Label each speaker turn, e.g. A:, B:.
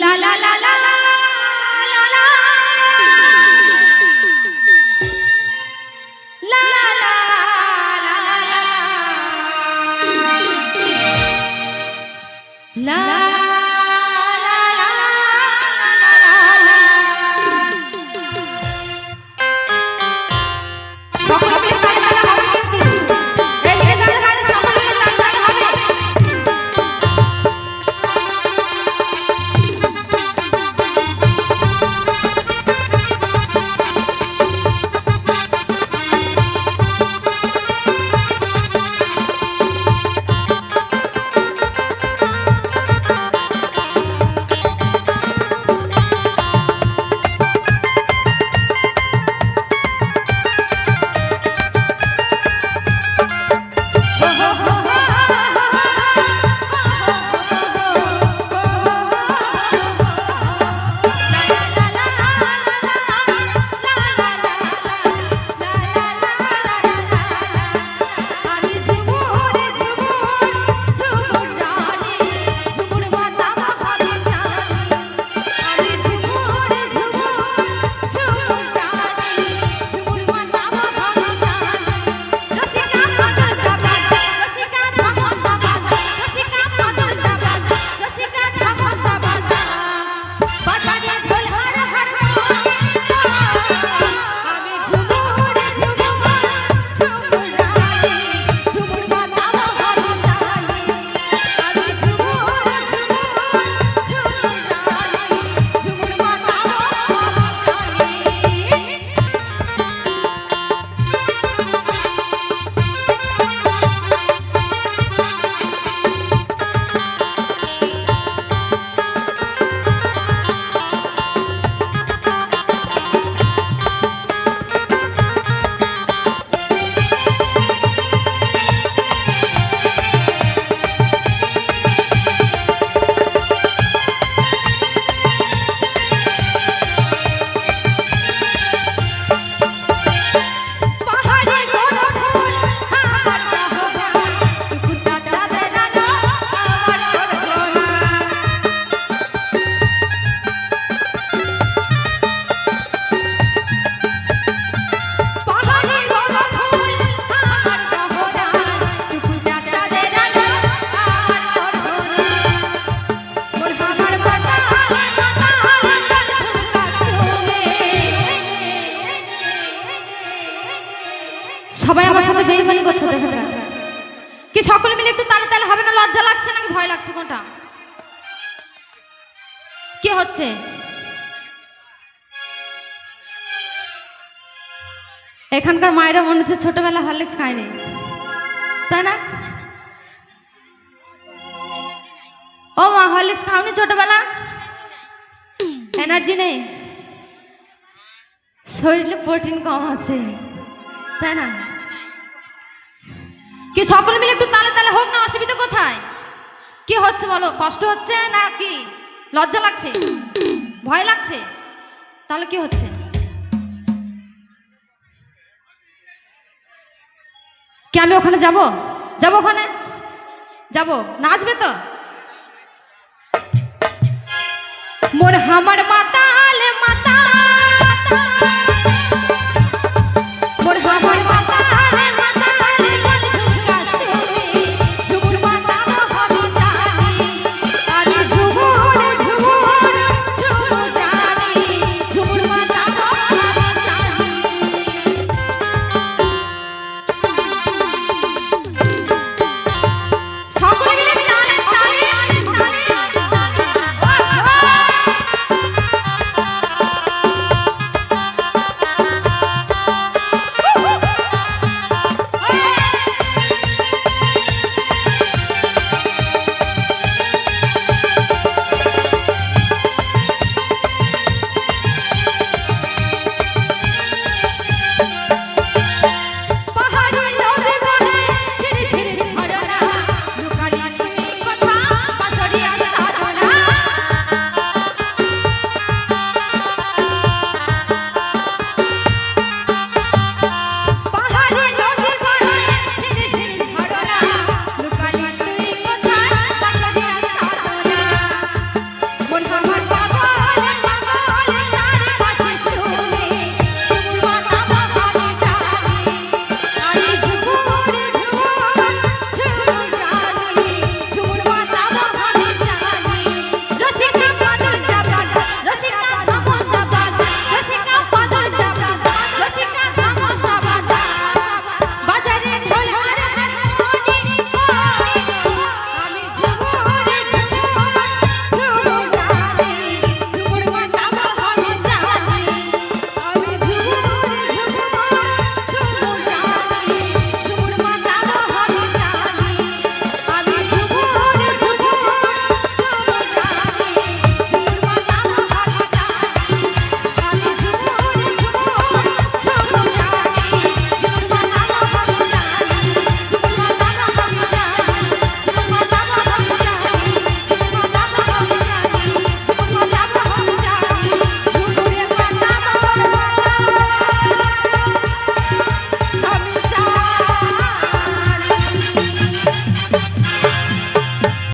A: la la la la La দেখো না। কি সকলে মিলে একটু তালে তালে হবে না? লজ্জা লাগছে নাকি? ভয় লাগছে কোনটা কি হচ্ছে? এখানকার মায়েরা মনে হচ্ছে ছোটবেলা হরলিক্স খায়নি। তাই না? ও মা, হরলিক্স খাওনি ছোটবেলা? এনার্জি নেই। শরীরে প্রোটিন কম আছে। তাই না? কি সকলে মিলে একটু তালে তালে হোক না, অসুবিধা কোথায়? কি হচ্ছে বলো? কষ্ট হচ্ছে না কি? লজ্জা লাগছে? ভয় লাগছে? তাহলে কি হচ্ছে? কি আমি ওখানে যাব? যাব ওখানে? যাব? নাচবে তো? মোর হামার মা